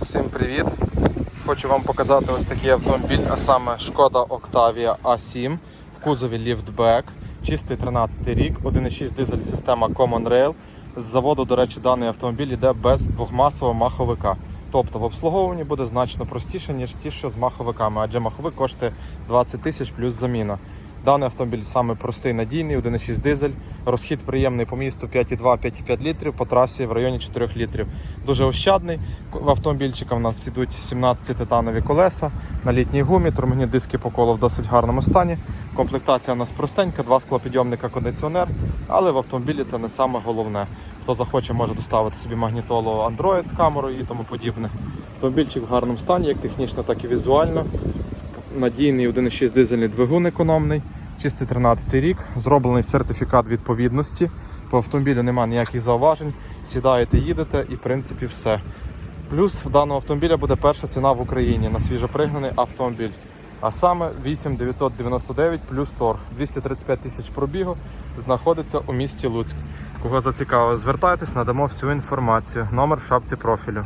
Всім привіт! Хочу вам показати ось такий автомобіль, а саме Шкода Octavia A7 в кузові ліфтбек, чистий 13 рік, 1,6 дизель система Common Rail. З заводу, до речі, даний автомобіль йде без двохмасового маховика. Тобто в обслуговуванні буде значно простіше, ніж ті, що з маховиками, адже маховик коштує 20 тисяч плюс заміна. Даний автомобіль саме простий, надійний, 1,6 дизель, розхід приємний по місту 5,2-5,5 літрів, по трасі в районі 4 літрів. Дуже ощадний. В автомобільчика в нас ідуть 17 титанові колеса на літній гумі, турмагні диски по колу в досить гарному стані. Комплектація у нас простенька, два склопідйомника, кондиціонер, але в автомобілі це не саме головне. Хто захоче, може доставити собі магнітолу Android з камерою і тому подібне. Автомобільчик в гарному стані, як технічно, так і візуально надійний 1,6 дизельний двигун економний, чистий 13 рік, зроблений сертифікат відповідності. По автомобілю немає ніяких зауважень. Сідаєте, їдете і в принципі все. Плюс в даного автомобіля буде перша ціна в Україні на свіжопригнаний автомобіль. А саме 8999 плюс торг. 235 тисяч пробігу знаходиться у місті Луцьк. Кого зацікавило, звертайтесь, надамо всю інформацію. Номер в шапці профілю.